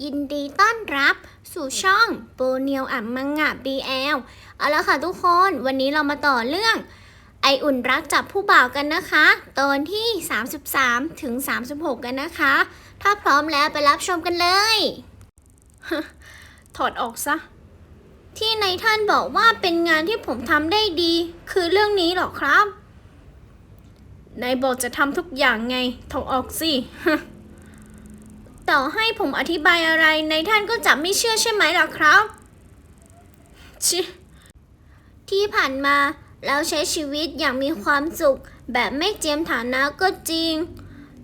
ยินดีต้อนรับสู่ช่องโปเนียวอ่ำมังงะบีแอลเอาละค่ะทุกคนวันนี้เรามาต่อเรื่อง ไออุ่นรักจับผู้บ่าวกันนะคะ ตอนที่ 33 ถึง 36 กันนะคะ ถ้าพร้อมแล้วไปรับชมกันเลย ถอดออกซะ ที่ในายท่านบอกว่าเป็นงานที่ผมทำได้ดี คือเรื่องนี้เหรอครับนายบอกจะทำทุกอย่างไงถอดออกสิ ต่อให้ผมอธิบายอะไรในท่านก็จะไม่เชื่อใช่ไหมล่ะครับชิที่ผ่านมาเราใช้ชีวิตอย่างมีความสุข แบบไม่เจียมฐานะก็จริง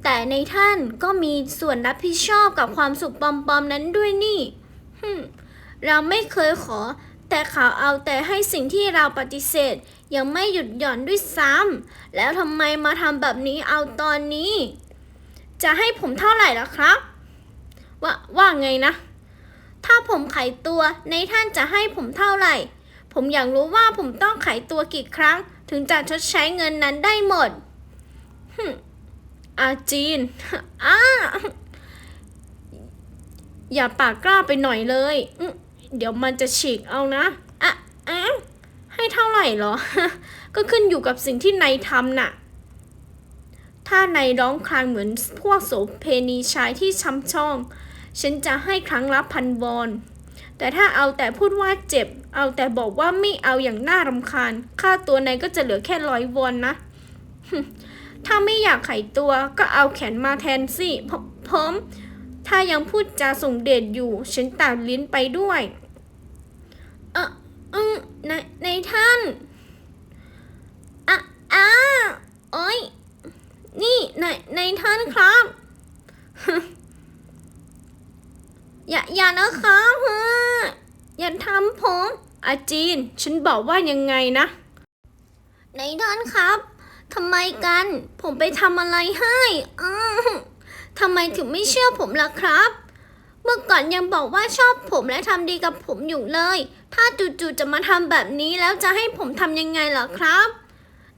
แต่ในท่านก็มีส่วนรับผิดชอบกับความสุขปลอมๆนั้นด้วยนี่เราไม่เคยขอ แต่เขาเอาแต่ให้สิ่งที่เราปฏิเสธ ยังไม่หยุดหย่อนด้วยซ้ำแล้วทำไมมาทำแบบนี้เอาตอนนี้ จะให้ผมเท่าไหร่ล่ะครับ ว่าว่าไงนะ ถ้าผมขายตัวในท่านจะให้ผมเท่าไหร่ ผมอยากรู้ว่าผมต้องขายตัวกี่ครั้ง ถึงจะชดใช้เงินนั้นได้หมดอาจีนอ้าอย่าปากกล้าไปหน่อยเลย เดี๋ยวมันจะฉีกเอานะอะอะให้เท่าไหร่เหรอ ก็ขึ้นอยู่กับสิ่งที่นายทำน่ะ ถ้านายร้องครางเหมือนพวกโสเพณีชายที่ช้ำช่อง ฉันจะให้ครั้งละพันวอน แต่ถ้าเอาแต่พูดว่าเจ็บ เอาแต่บอกว่าไม่เอาอย่างน่ารำคาญ ค่าตัวนายก็จะเหลือแค่ร้อยวอนนะ ถ้าไม่อยากไขตัวก็เอาแขนมาแทนสิพพร้อม ถ้ายังพูดจาส่งเดชอยู่ ฉันตัดลิ้นไปด้วย เอออืมในในท่านอะอ้าโอ้ยนี่ในในท่านครับ อย่าอย่านะครับฮะอย่าทำผมอาจีน ฉันบอกว่ายังไงนะในท่านครับทำไมกัน ผมไปทำอะไรให้อทำไมถึงไม่เชื่อผมล่ะครับ เมื่อก่อนยังบอกว่าชอบผมและทำดีกับผมอยู่เลย ถ้าจู่ๆจะมาทำแบบนี้แล้วจะให้ผมทำยังไงล่ะครับ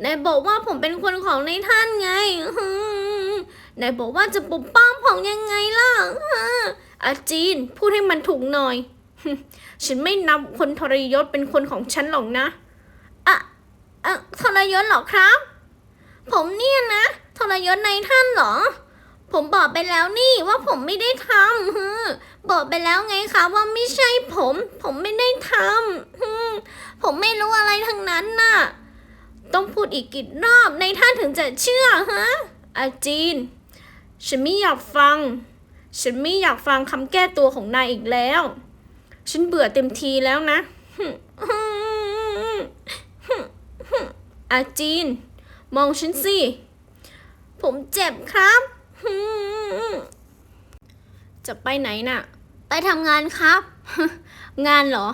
นายบอกว่าผมเป็นคนของในท่านไงนายบอกว่าจะปกป้องผมยังไงล่ะ อาจีน พูดให้มันถูกหน่อย ฉันไม่นับคนทรยศเป็นคนของฉันหรอกนะอะอะทรยศหรอครับ ผมเนี่ยนะ ทรยศในท่านหรอ ผมบอกไปแล้วนี่ว่าผมไม่ได้ทำฮึบอกไปแล้วไงคะว่าไม่ใช่ผม ผมไม่ได้ทำฮึผมไม่รู้อะไรทั้งนั้นน่ะ ต้องพูดอีกกี่รอบในท่านถึงจะเชื่อฮะอาจีน ฉันไม่อยากฟัง ฉันไม่อยากฟังคำแก้ตัวของนายอีกแล้ว ฉันเบื่อเต็มทีแล้วนะอาจีน มองฉันสิ ผมเจ็บครับ จะไปไหนน่ะ ไปทำงานครับ งานเหรอ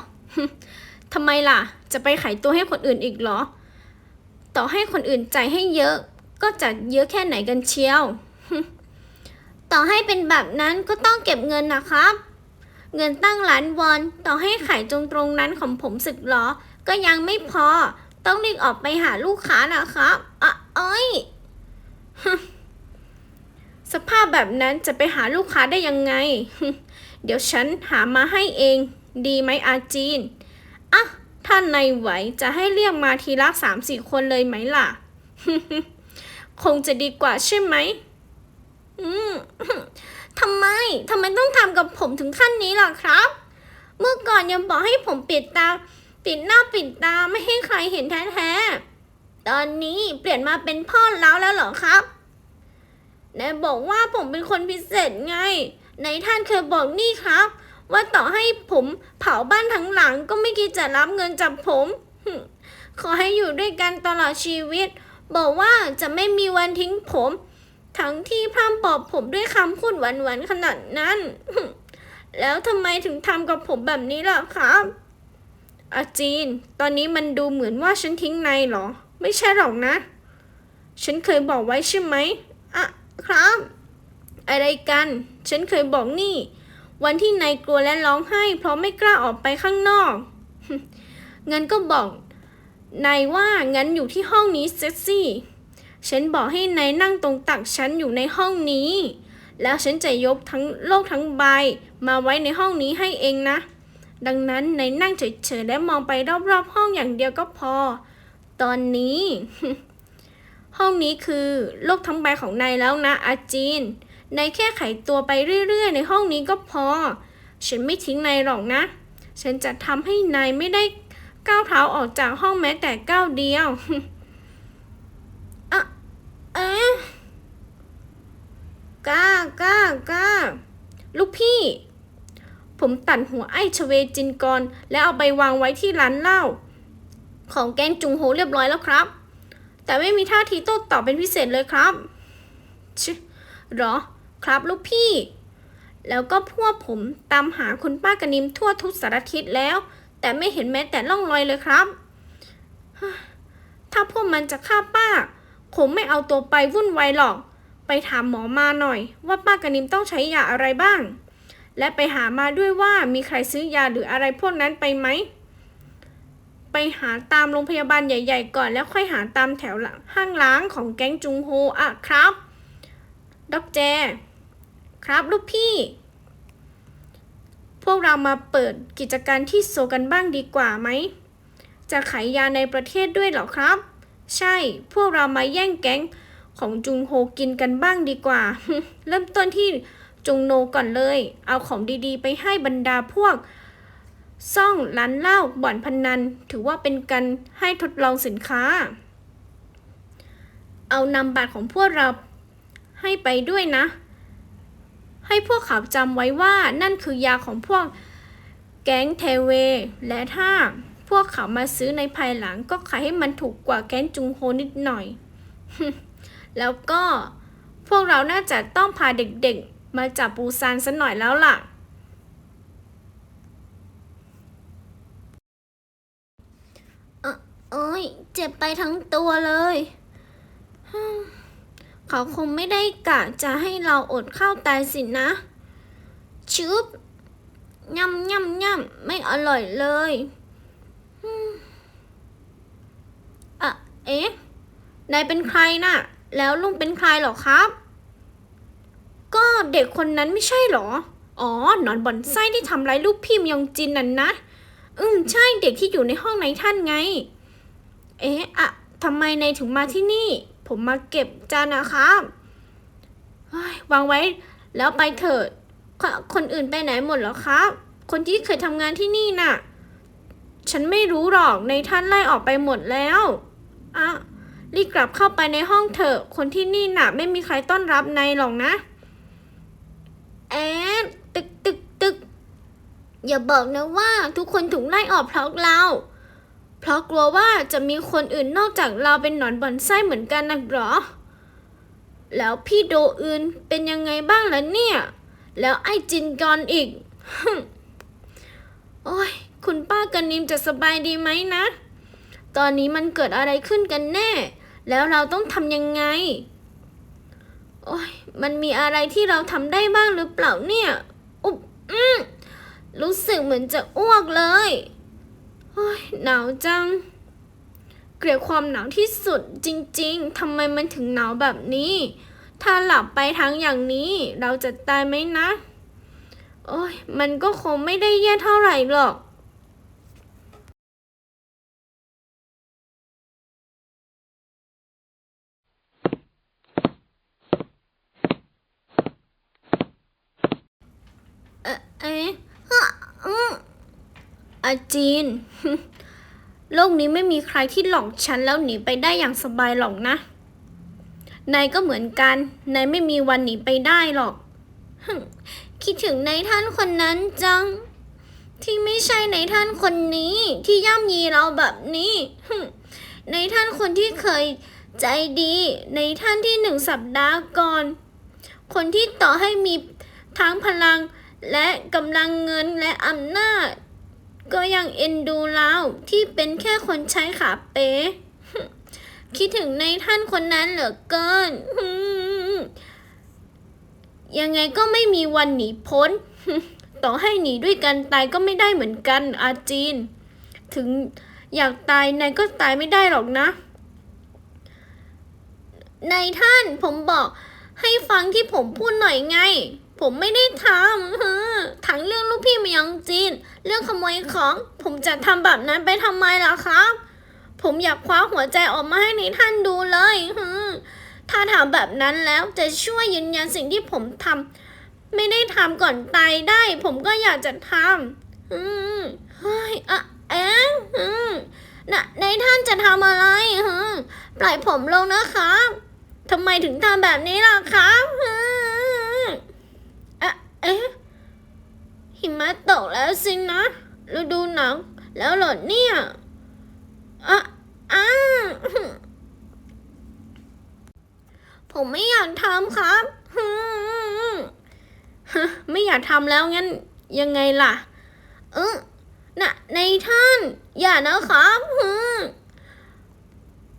ทำไมล่ะ จะไปขายตัวให้คนอื่นอีกเหรอ ต่อให้คนอื่นใจให้เยอะ ก็จะเยอะแค่ไหนกันเชียว ต่อให้เป็นแบบนั้นก็ต้องเก็บเงินนะครับ เงินตั้งล้านวอน ต่อให้ขายตรงตรงๆนั้นของผมสึกหรอ ก็ยังไม่พอ ต้องรีบออกไปหาลูกค้านะครับอะเอ้ย สภาพแบบนั้นจะไปหาลูกค้าได้ยังไง เดี๋ยวฉันหามาให้เอง ดีไหมอาจีนอะถ้านายไหวจะให้เรียกมาทีละสามสี่คนเลยไหมล่ะ คงจะดีกว่าใช่ไหม ทำไม ทำไมต้องทำกับผมถึงขั้นนี้ล่ะครับ เมื่อก่อนยังบอกให้ผมปิดตา ปิดหน้าปิดตาไม่ให้ใครเห็นแท้ๆ ตอนนี้เปลี่ยนมาเป็นพ่อเล้าแล้วเหรอครับนายบอกว่าผมเป็นคนพิเศษไงนายท่านเคยบอกนี่ครับ ว่าต่อให้ผมเผาบ้านทั้งหลังก็ไม่คิดจะรับเงินจากผม ขอให้อยู่ด้วยกันตลอดชีวิต บอกว่าจะไม่มีวันทิ้งผม ทั้งที่พร่ำปลอบผมด้วยคำพูดหวานๆขนาดนั้น แล้วทำไมถึงทำกับผมแบบนี้ล่ะครับอาจีน ตอนนี้มันดูเหมือนว่าฉันทิ้งนายเหรอ ไม่ใช่หรอกนะ ฉันเคยบอกไว้ใช่ไหมอะครับ อะไรกัน ฉันเคยบอกนี่ วันที่นายกลัวและร้องไห้ เพราะไม่กล้าออกไปข้างนอก งั้นก็บอกนายว่างั้นอยู่ที่ห้องนี้เซ็กซี่ ฉันบอกให้นายนั่งตรงตักฉันอยู่ในห้องนี้ แล้วฉันจะยกทั้งโลกทั้งใบมาไว้ในห้องนี้ให้เองนะ ดังนั้นในนั่งเฉยๆและมองไปรอบๆห้องอย่างเดียวก็พอ ตอนนี้ ห้องนี้คือโลกทั้งใบของนายแล้วนะ อาจีน นายแค่ไขตัวไปเรื่อยๆ ในห้องนี้ก็พอ ฉันไม่ทิ้งนายหรอกนะ ฉันจะทำให้นายไม่ได้ก้าวเท้าออกจากห้องแม้แต่ก้าวเดียว อะเอ๊ะ ก้าก้าก้าลูกพี่ ผมตัดหัวไอ้ชเวจินกร แล้วเอาไปวางไว้ที่ร้านเหล้าของแกงจุงโฮเรียบร้อยแล้วครับ แต่ไม่มีท่าทีโต้ตอบเป็นพิเศษเลยครับชิหรอ ครับลูกพี่ แล้วก็พวกผมตามหาคุณป้ากระนิมทั่วทุกสารทิศแล้ว แต่ไม่เห็นแม้แต่ร่องรอยเลยครับ ถ้าพวกมันจะฆ่าป้า คงไม่เอาตัวไปวุ่นวายหรอก ไปถามหมอมาหน่อย ว่าป้ากระนิมต้องใช้ยาอะไรบ้าง และไปหามาด้วยว่ามีใครซื้อยาหรืออะไรพวกนั้นไปไหม ไปหาตามโรงพยาบาลใหญ่ ๆ ก่อนแล้วค่อยหาตามแถวห้างล้างของแก๊งจุงโฮอะครับด็อกแจ ครับลูกพี่ พวกเรามาเปิดกิจการที่โซกันบ้างดีกว่าไหม จะขายยาในประเทศด้วยเหรอครับ ใช่ พวกเรามาแย่งแก๊ง ของจุงโฮกินกันบ้างดีกว่า เริ่มต้นที่จุงโนก่อนเลย เอาของดีๆ ไปให้บรรดาพวก ซ่องร้านเหล้าบ่อนพนัน ถือว่าเป็นการให้ทดลองสินค้า เอานำบัตรของพวกเราให้ไปด้วยนะ ให้พวกเขาจำไว้ว่านั่นคือยาของพวกแก๊งเทเว และถ้าพวกเขามาซื้อในภายหลังก็ขายให้มันถูกกว่าแก๊งจุงโฮนิดหน่อย แล้วก็พวกเราน่าจะต้องพาเด็กๆ มาจับปูซานสัหน่อยแล้วล่ะเอ้ยเจ็บไปทั้งตัวเลย เขาคงไม่ได้กะจะให้เราอดข้าวตายสินะชึบย่ำย่ำย่ำไม่อร่อยเลยฮึ่อะเอ๊ะ นายเป็นใครน่ะ แล้วลุงเป็นใครหรอครับ ก็เด็กคนนั้นไม่ใช่หรอ อ๋อ หนอนบ่อนไส้ที่ทำร้ายลูกพี่มยองจินนั่นนะ อืม ใช่ เด็กที่อยู่ในห้องในท่านไง เอ๊ะอะทำไมนายถึงมาที่นี่ ผมมาเก็บจานนะครับวางไว้ แล้วไปเถิดคคนอื่นไปไหนหมดหรอครับ คนที่เคยทำงานที่นี่น่ะ ฉันไม่รู้หรอกในท่านไล่ออกไปหมดแล้ว อะ รีบกลับเข้าไปในห้องเถอะ คนที่นี่น่ะ ไม่มีใครต้อนรับนายหรอกนะ แอดตึกตึกตึกอย่าบอกนะว่าทุกคนถูกไล่ออกเพราะเรา เพราะกลัวว่าจะมีคนอื่นนอกจากเราเป็นหนอนบ่อนไส้เหมือนกันนะหรอ แล้วพี่โดอื่นเป็นยังไงบ้างล่ะเนี่ย แล้วไอ้จินกอนอีก โอ้ย คุณป้ากันนิมจะสบายดีไหมนะ ตอนนี้มันเกิดอะไรขึ้นกันแน่ แล้วเราต้องทำยังไง โอ้ยมันมีอะไรที่เราทำได้บ้างหรือเปล่าเนี่ยอุ๊บอืมรู้สึกเหมือนจะอ้วกเลยโอ้ยหนาวจัง เกลียดความหนาวที่สุดจริงๆทำไมมันถึงหนาวแบบนี้ ถ้าหลับไปทั้งอย่างนี้ เราจะตายไหมนะ โอ้ยมันก็คงไม่ได้แย่เท่าไหร่หรอก เอ๊ะเอ๊ะฮะอืม อาจีน โลกนี้ไม่มีใครที่หลอกฉันแล้วหนีไปได้อย่างสบายหรอกนะ นายก็เหมือนกัน นายไม่มีวันหนีไปได้หรอก คิดถึงนายท่านคนนั้นจัง ที่ไม่ใช่ในายท่านคนนี้ ที่ย่ำยีเราแบบนี้ในายท่านคนที่เคยใจดีในายท่านที่หนึ่งสัปดาห์ก่อน คนที่ต่อให้มีทั้งพลังและกำลังเงินและอำนาจ ก็ยังเอ็นดูเราที่เป็นแค่คนใช้ขาเป๋ฮึ่มคิดถึงในท่านคนนั้นเหลือเกิน ยังไงก็ไม่มีวันหนีพ้น ต่อให้หนีด้วยกันตายก็ไม่ได้เหมือนกันอาจีน ถึงอยากตายนายก็ตายไม่ได้หรอกนะนายท่านผมบอกให้ฟังที่ผมพูดหน่อยไง ผมไม่ได้ทำท ยองจีน เรื่องขโมยของ ผมจะทำแบบนั้นไปทำไมล่ะครับ ผมอยากคว้าหัวใจออกมาให้ในท่านดูเลยฮึถ้าถามแบบนั้นแล้วจะช่วยยืนยันสิ่งที่ผมทำไม่ได้ทำก่อนตายได้ ผมก็อยากจะทำอืมเฮ้ยอะเอ๊ะอืมนะในท่านจะทำอะไรฮึปล่อยผมลงนะครับทำไมถึงทำแบบนี้ล่ะครับฮึอะเอ๊ะ หิมะตกแล้วสินะฤดูหนาวแล้วเหรอเนี่ยอะอ้าผมไม่อยากทำครับฮึไม่อยากทำแล้วงั้นยังไงล่ะ เออนะในท่าน อย่านะครับฮึ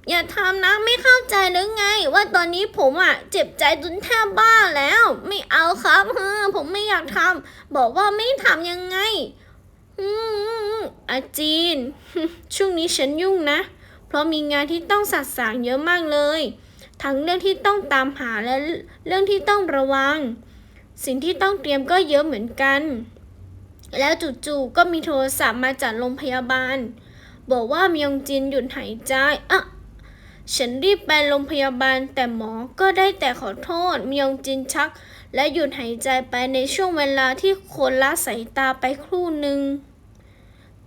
อย่าทำนะไม่เข้าใจหรือไง ว่าตอนนี้ผมอะเจ็บใจจนแทบบ้าแล้ว ไม่เอาครับเฮึผมไม่อยากทำบอกว่าไม่ทำยังไงอืมอาจีน ช่วงนี้ฉันยุ่งนะ เพราะมีงานที่ต้องสัดสางเยอะมากเลย ทั้งเรื่องที่ต้องตามหาและเรื่องที่ต้องระวัง สิ่งที่ต้องเตรียมก็เยอะเหมือนกัน แล้วจู่ๆก็มีโทรศัพท์มาจากโรงพยาบาล บอกว่ามียองจินหยุดหายใจอะ ฉันรีบไปโรงพยาบาลแต่หมอก็ได้แต่ขอโทษมียองจินชัก และหยุดหายใจไปในช่วงเวลาที่คนละสายตาไปครู่หนึ่ง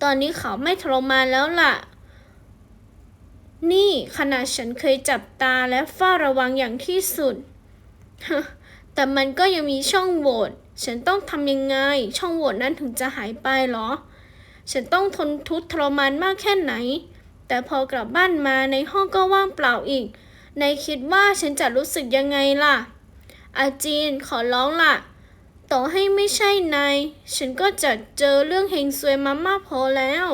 ตอนนี้เขาไม่ทรมานแล้วล่ะ นี่ขนาดฉันเคยจับตาและเฝ้าระวังอย่างที่สุด แต่มันก็ยังมีช่องโหว่ฉันต้องทำยังไง ช่องโหว่นั้นถึงจะหายไปเหรอ ฉันต้องทนทุกข์ทรมานมากแค่ไหน แต่พอกลับบ้านมาในห้องก็ว่างเปล่าอีกนายคิดว่าฉันจะรู้สึกยังไงล่ะ อาจีนขอร้องล่ะ ต่อให้ไม่ใช่นายฉันก็จะเจอเรื่องเฮงซวยมามากพอแล้ว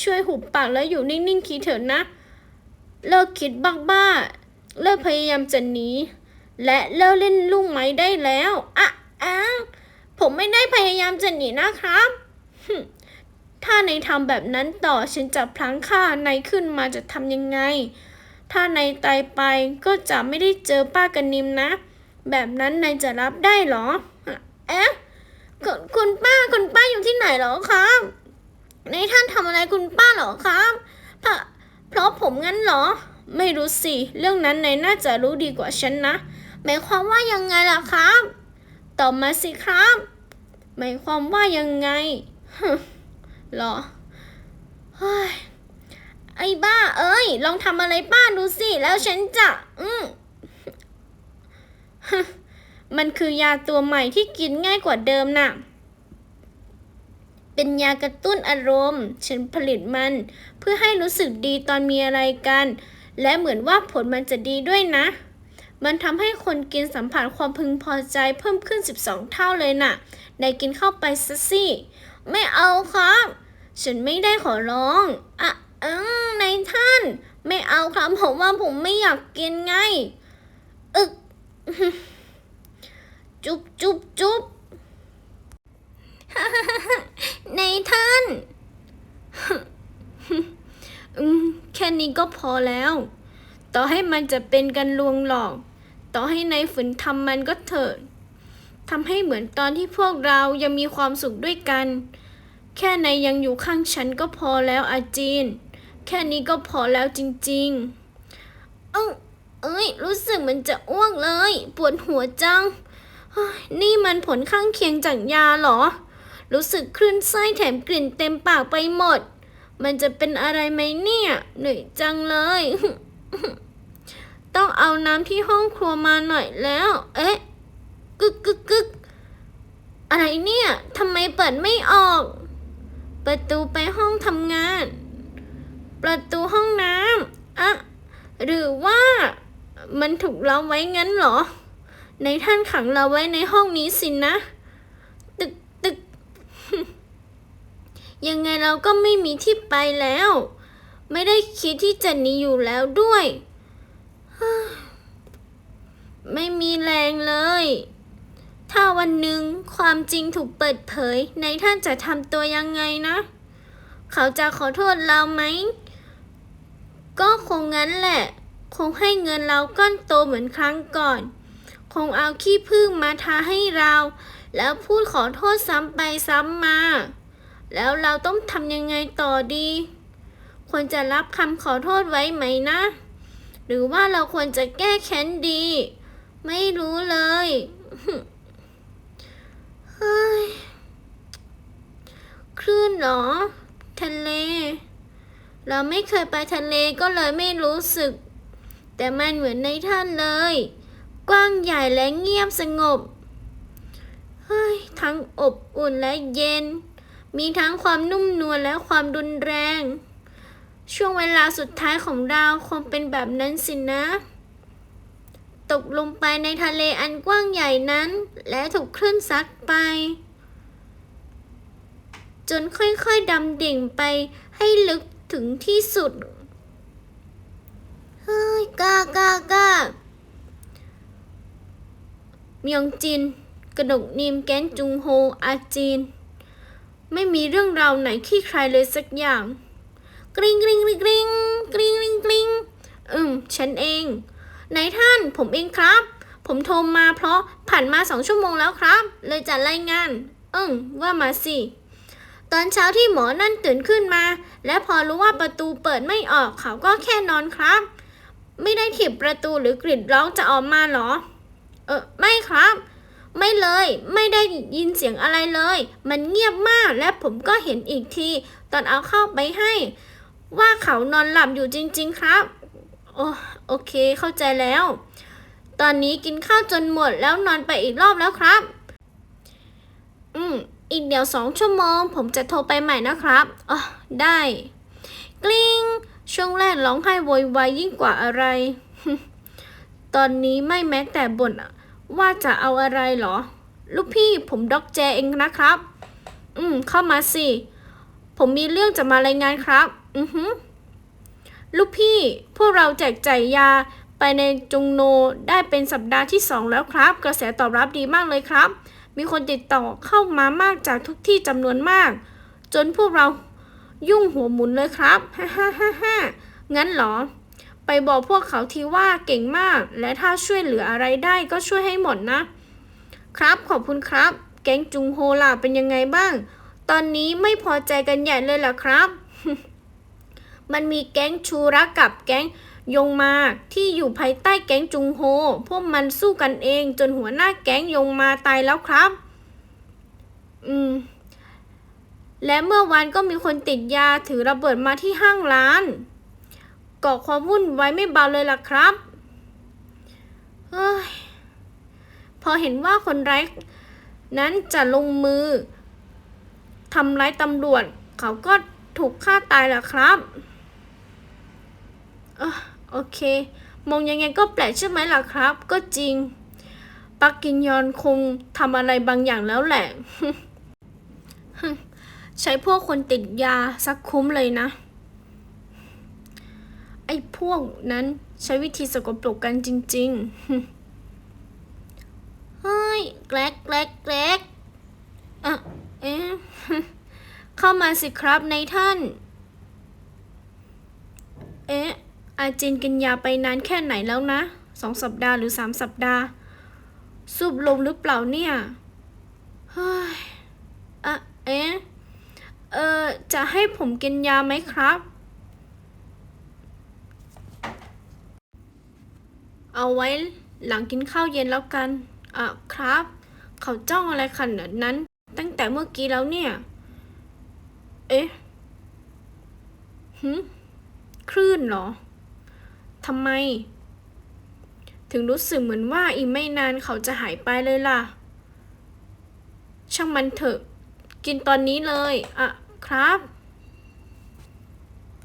ช่วยหุบปากแล้วอยู่นิ่งๆคิดเถอะนะ เลิกคิดบ้าๆ เลิกพยายามจะหนี และเลิกเล่นลูกไม้ได้แล้วอะอ้างผมไม่ได้พยายามจะหนีนะครับ ถ้านายทำแบบนั้นต่อฉันจะพลั้งฆ่านายขึ้นมาจะทำยังไง ถ้านายตายไปก็จะไม่ได้เจอป้ากันนิมนะ แบบนั้นนายจะรับได้หรอ เอ๊ะคุณคุณป้าคุณป้าอยู่ที่ไหนหรอครับนายท่านทำอะไรคุณป้าหรอครับเพราะเพราะผมงั้นเหรอ ไม่รู้สิ เรื่องนั้นนายน่าจะรู้ดีกว่าฉันนะ หมายความว่ายังไงล่ะครับ ตอบมาสิครับ หมายความว่ายังไง หรอเฮ้ยไอ้บ้าเอ้ย ลองทำอะไรป้าดูสิ แล้วฉันจะ อืมมันคือยาตัวใหม่ที่กินง่ายกว่าเดิมน่ะ เป็นยากระตุ้นอารมณ์ ฉันผลิตมัน เพื่อให้รู้สึกดีตอนมีอะไรกัน และเหมือนว่าผลมันจะดีด้วยนะ มันทำให้คนกินสัมผัสความพึงพอใจเพิ่มขึ้น 12 เท่าเลยน่ะนายกินเข้าไปซะสิ ไม่เอาครับ ฉันไม่ได้ขอร้องอะอืมนท่าน ไม่เอาครับผมว่าผมไม่อยากกินไง อึก จุบจุบจุบในท่าน แค่นี้ก็พอแล้ว ต่อให้มันจะเป็นการลวงหลอก ต่อให้ในายฝืนทำมันก็เถิดทำให้เหมือนตอนที่พวกเรายังมีความสุขด้วยกัน แค่ในายยังอยู่ข้างฉันก็พอแล้วอาจีน แค่นี้ก็พอแล้วจริงๆ เอ้เอ้ย รู้สึกเหมันจะอ้วกเลย ปวดหัวจัง นี่มันผลข้างเคียงจากยาเหรอ รู้สึกคลื่นไส้แถมกลิ่นเต็มปากไปหมด มันจะเป็นอะไรไหมเนี่ย เหนื่อยจังเลย ต้องเอาน้ำที่ห้องครัวมาหน่อยแล้ว เอ๊ะ กึกกึกกึกอะไรเนี่ย ทำไมเปิดไม่ออก ประตูไปห้องทำงาน ประตูห้องน้ำอะหรือว่ามันถูกล็อกไว้งั้นเหรอ ในท่านขังเราไว้ในห้องนี้สินะ ตึกตึกยังไงเราก็ไม่มีที่ไปแล้ว ไม่ได้คิดที่จะหนีอยู่แล้วด้วย ไม่มีแรงเลย ถ้าวันหนึ่งความจริงถูกเปิดเผยในท่านจะทำตัวยังไงนะ เขาจะขอโทษเราไหม ก็คงงั้นแหละ คงให้เงินเราก้อนโตเหมือนครั้งก่อน คงเอาขี้ผึ้งมาทาให้เรา แล้วพูดขอโทษซ้ำไปซ้ำมา แล้วเราต้องทำยังไงต่อดี ควรจะรับคำขอโทษไว้ไหมนะ หรือว่าเราควรจะแก้แค้นดี ไม่รู้เลยเฮ้ย คลื่นหรอ ทะเล เราไม่เคยไปทะเลก็เลยไม่รู้สึก แต่มันเหมือนในท่านเลย กว้างใหญ่และเงียบสงบเฮ้ยทั้งอบอุ่นและเย็น มีทั้งความนุ่มนวลและความรุนแรง ช่วงเวลาสุดท้ายของเราคงเป็นแบบนั้นสินะ ตกลงไปในทะเลอันกว้างใหญ่นั้น และถูกคลื่นซัดไป จนค่อยๆดำดิ่งไปให้ลึกถึงที่สุด เฮ้ยกล้ากล้ากล้าเมียงจิน กระดกนิมแกนจุงโฮอาจีน ไม่มีเรื่องราวไหนขี้ใครเลยสักอย่าง กริงกริ๊งกริ๊งกริ๊งกริ๊งกริ๊งกริ๊งอืม ฉันเอง นายท่านผมเองครับ ผมโทรมาเพราะผ่านมาสองชั่วโมงแล้วครับ เลยจัดรายงาน เอิงว่ามาสิ ตอนเช้าที่หมอนั่นตื่นขึ้นมา และพอรู้ว่าประตูเปิดไม่ออกเขาก็แค่นอนครับ ไม่ได้ถีบประตูหรือกรีดร้องจะออกมาเหรอ เออไม่ครับ ไม่เลย ไม่ได้ยินเสียงอะไรเลย มันเงียบมากและผมก็เห็นอีกที ตอนเอาเข้าไปให้ ว่าเขานอนหลับอยู่จริง ๆ ครับ โอโอเคเข้าใจแล้ว ตอนนี้กินข้าวจนหมดแล้วนอนไปอีกรอบแล้วครับ อืม อีกเดี๋ยวสองชั่วโมง ผมจะโทรไปใหม่นะครับอ๋อได้ กลิ้ง ช่วงแรกร้องไห้โวยวายยิ่งกว่าอะไร ตอนนี้ไม่แม้แต่บ่นว่าจะเอาอะไรเหรอ ลูกพี่ผมด็อกแจเองนะครับ อืม เข้ามาสิ ผมมีเรื่องจะมารายงานครับ อือฮึ ลูกพี่พวกเราแจกจ่ายยาไปในจุงโนได้เป็นสัปดาห์ที่สองแล้วครับ กระแสตอบรับดีมากเลยครับ มีคนติดต่อเข้ามามากจากทุกที่จำนวนมาก จนพวกเรายุ่งหัวหมุนเลยครับฮ่าฮ่าฮ่าฮ่างั้นเหรอ ไปบอกพวกเขาทีว่าเก่งมาก และถ้าช่วยเหลืออะไรได้ก็ช่วยให้หมดนะ ครับขอบคุณครับ แก๊งจุงโฮล่ะเป็นยังไงบ้าง ตอนนี้ไม่พอใจกันใหญ่เลยล่ะครับ มันมีแก๊งชูรักกับแก๊งยงมาที่อยู่ภายใต้แก๊งจุงโฮ พวกมันสู้กันเองจนหัวหน้าแก๊งยงมาตายแล้วครับ อืม และเมื่อวานก็มีคนติดยาถือระเบิดมาที่ห้างร้านก่อความวุ่นวายไม่เบาเลยล่ะครับเฮ้ยพอเห็นว่าคนร้ายนั้นจะลงมือทำร้ายตำรวจ เขาก็ถูกฆ่าตายแหละครับ เออโอเค มองยังไงก็แปลกใช่ไหมล่ะครับ ก็จริง ปักกินยอนคงทำอะไรบางอย่างแล้วแหละ ใช้พวกคนติดยาสักคุ้มเลยนะ ไอ้พวกนั้นใช้วิธีสกปรกกันจริง ๆ เฮ้ย แกลกแกลกแกลกอะ เอ๊ะ เข้ามาสิครับในท่าน เอ๊ะ อาจินกินยาไปนานแค่ไหนแล้วนะสองสัปดาห์หรือสามสัปดาห์สูบลมหรือเปล่าเนี่ยเฮ้ยอะเอ๊ะเออจะให้ผมกินยาไหมครับ เอาไว้หลังกินข้าวเย็นแล้วกันอะครับ เขาจ้องอะไรขนาดนั้น ตั้งแต่เมื่อกี้แล้วเนี่ย เอ๊ะหืมคลื่นเหรอ ทำไม ถึงรู้สึกเหมือนว่าอีกไม่นานเขาจะหายไปเลยล่ะ ช่างมันเถอะ กินตอนนี้เลย อะ ครับ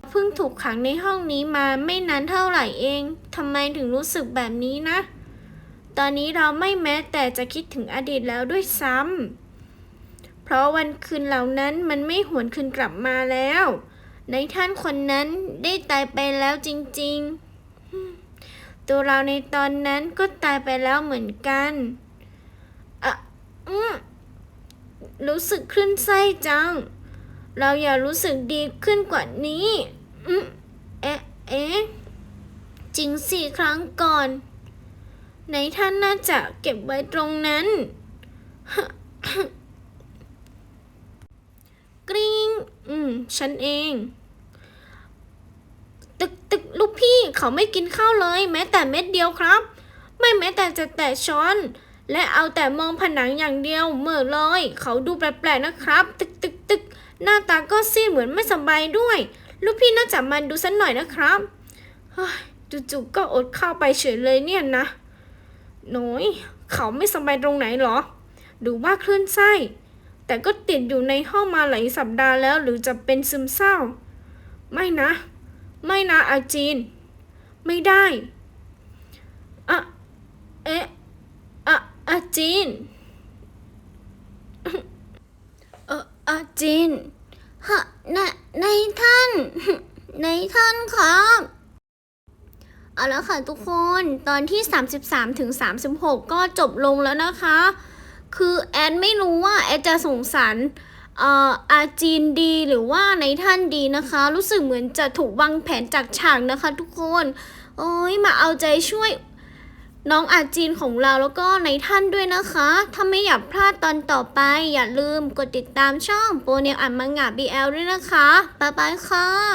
เพิ่งถูกขังในห้องนี้มาไม่นานเท่าไหร่เอง ทำไมถึงรู้สึกแบบนี้นะ ตอนนี้เราไม่แม้แต่จะคิดถึงอดีตแล้วด้วยซ้ำ เพราะวันคืนเหล่านั้นมันไม่หวนคืนกลับมาแล้วในท่านคนนั้นได้ตายไปแล้วจริง ๆ ตัวเราในตอนนั้นก็ตายไปแล้วเหมือนกันอะอืมรู้สึกคลื่นไส้จัง เราอย่ารู้สึกดีขึ้นกว่านี้ อืมเอ๊ะ เอ๊ะ จริงสี่ครั้งก่อน ในท่านน่าจะเก็บไว้ตรงนั้น กริ๊งอืม ฉันเองี่เขาไม่กินข้าวเลย แม้แต่เม็ดเดียวครับ ไม่แม้แต่จะแตะช้อน และเอาแต่มองผนังอย่างเดียวเมื่อเลย เขาดูแปลกๆนะครับ ตึกตึกตึกหน้าตาก็ซีดเหมือนไม่สบายด้วย ลูกพี่น่าจะมันดูสักหน่อยนะครับจู่ๆก็อดข้าวไปเฉยเลยเนี่ยนะหน้อยเขาไม่สบายตรงไหนหรอ ดูว่าคลื่นไส้ แต่ก็ติดอยู่ในห้องมาหลายสัปดาห์แล้ว หรือจะเป็นซึมเศร้า ไม่นะ ไม่นะอาจีน ไม่ได้อะเอ๊ะอะอาจีน เอออาจีนฮะนายนท่าน ในท่านครับ เอาละค่ะทุกคน ตอนที่ 33ถึง36 ก็จบลงแล้วนะคะ คือแอนไม่รู้ว่าแอนจะสงสาร อาจีนดีหรือว่าในท่านดีนะคะ รู้สึกเหมือนจะถูกวางแผนจากฉากนะคะ ทุกคนโอ้ยมาเอาใจช่วยน้องอาจีนของเราแล้วก็ในท่านด้วยนะคะ ถ้าไม่อยากพลาดตอนต่อไป อย่าลืมกดติดตามช่องโปรเนลอ่านมังงะ BL ด้วยนะคะ บ๊ายบายค่ะ